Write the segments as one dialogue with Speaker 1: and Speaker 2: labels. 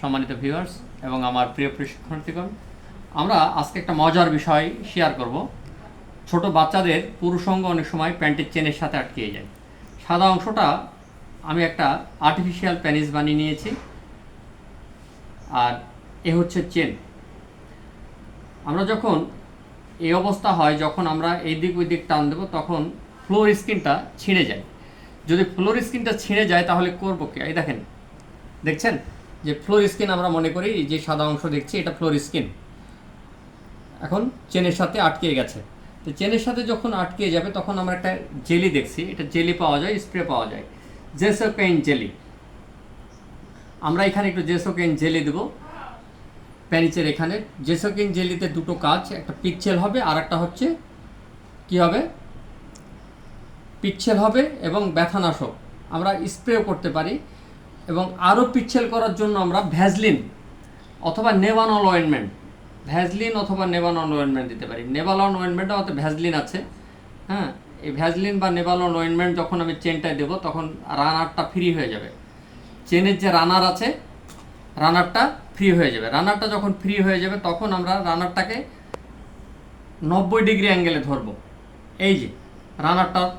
Speaker 1: সম্মানিত ভিউয়ার্স এবং আমার প্রিয় প্রশিক্ষণার্থীগণ, আমরা আজকে একটা মজার বিষয় শেয়ার করব। ছোট বাচ্চাদের পুরুষঙ্গ অনেক সময় প্যান্টের চেনের সাথে আটকে যায়। সাদা অংশটা আমি একটা আর্টিফিশিয়াল প্যানিস বানিয়ে নিয়েছি আর এ হচ্ছে চেন। আমরা যখন এই অবস্থা হয়, যখন আমরা এই দিক ওই দিক টান দেবো, তখন ফ্লোর স্কিনটা ছিঁড়ে যায়। যদি ফ্লোর স্কিনটা ছিঁড়ে যায়, তাহলে করব কে? এই দেখেন, দেখছেন? যে ফ্লোর স্কিন আমরা মনে করি, যে সাদা অংশ দেখছি, এটা ফ্লোর স্কিন এখন চেনের সাথে আটকে গেছে। তো চেনের সাথে যখন আটকে যাবে, তখন আমরা একটা জেলি দেখছি। এটা জেলি পাওয়া যায় স্প্রে পাওয়া যায়। জেসোকেইন জেলি আমরা এখানে একটু জেসোকেইন জেলি দেবো। প্যানিচের এখানে। জেসোকিন জেলিতে দুটো কাজ, একটা পিকচেল হবে, আর একটা হচ্ছে কি হবে? পিকচেল হবে এবং ব্যথানাশক। আমরা স্প্রেও করতে পারি। এবং আরও পিকচেল করার জন্য আমরা ভ্যাজলিন অথবা নেভানল অয়েনমেন্ট ভ্যাজলিন অথবা নেভানল অয়েনমেন্ট দিতে পারি। নেভালন অয়েনমেন্টও হয়তো ভ্যাজলিন আছে হ্যাঁ? এই ভ্যাজলিন বা নেভালন অয়েনমেন্ট যখন আমি চেনটায় দেবো, তখন রানারটা ফ্রি হয়ে যাবে। চেনের যে রানার আছে, রানারটা ফ্রি হয়ে যাবে। রানারটা যখন ফ্রি হয়ে যাবে, তখন আমরা রানারটাকে নব্বই ডিগ্রি অ্যাঙ্গেলে ধরবো। এই যে রানারটা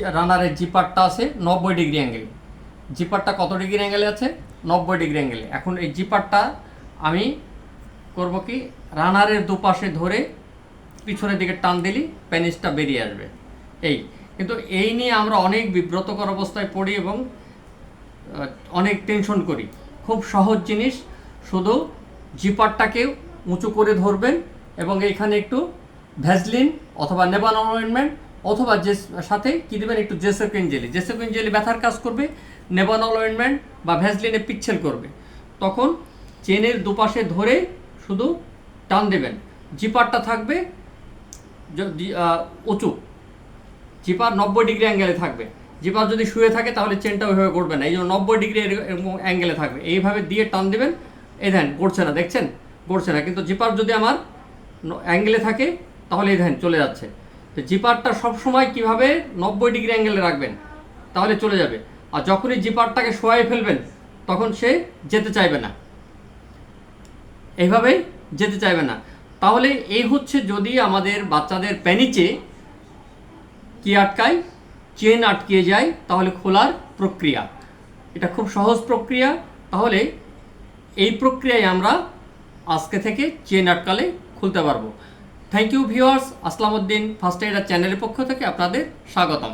Speaker 1: রানারের জিপারটা আছে, নব্বই ডিগ্রি অ্যাঙ্গেলে। জিপারটা কত ডিগ্রি অ্যাঙ্গেলে আছে? নব্বই ডিগ্রি অ্যাঙ্গেলে এখন এই জিপারটা আমি করব কি? রানারের দুপাশে ধরে পিছনের দিকে টান দিলি প্যানিসটা বেরিয়ে আসবে। এই। কিন্তু এই নিয়ে আমরা অনেক বিব্রতকর অবস্থায় পড়ি এবং অনেক টেনশন করি। খুব সহজ জিনিস, শুধু জিপারটাকে উঁচু করে ধরবেন এবং এইখানে একটু ভ্যাজলিন অথবা নেবান অয়েনমেন্ট অথবা যে সাথে কী দেবেন? একটু জেসোকিন জেলি। জেসোকিন জেলি ব্যথার কাজ করবে নেবান অয়েনমেন্ট বা ভ্যাসলিনে পিচ্ছেল করবে। তখন চেনের দুপাশে ধরে শুধু টান দেবেন। জিপারটা থাকবে উঁচু। জিপার নব্বই ডিগ্রি অ্যাঙ্গেলে থাকবে। জিপার যদি শুয়ে থাকে তাহলে চেনটা ওইভাবে করবে না। এই জন্য নব্বই ডিগ্রি অ্যাঙ্গেলে থাকবে। এইভাবে দিয়ে টান দেবেন। এই ধ্যান, গড়ছে না, দেখছেন? গড়ছে না। কিন্তু জিপার যদি আমার অ্যাঙ্গেলে থাকে তাহলে এই ধ্যান, চলে যাচ্ছে। তো জিপারটা সবসময় কীভাবে নব্বই ডিগ্রি অ্যাঙ্গেলে রাখবেন, তাহলে চলে যাবে। আর যখনই জিপারটাকে শোয়াই ফেলবেন, তখন সে যেতে চাইবে না। এইভাবেই যেতে চাইবে না। তাহলে এই হচ্ছে যদি আমাদের বাচ্চাদের প্যানিচে কি আটকায়? চেন আটকে যায়, তাহলে খোলার প্রক্রিয়া। এটা খুব সহজ প্রক্রিয়া। তাহলে এই প্রক্রিয়ায় আমরা আজকে থেকে চেন আটকালে খুলতে পারব। Thank you viewers Aslamuddin first এডার চ্যানেলের পক্ষ থেকে আপনাদের স্বাগতম।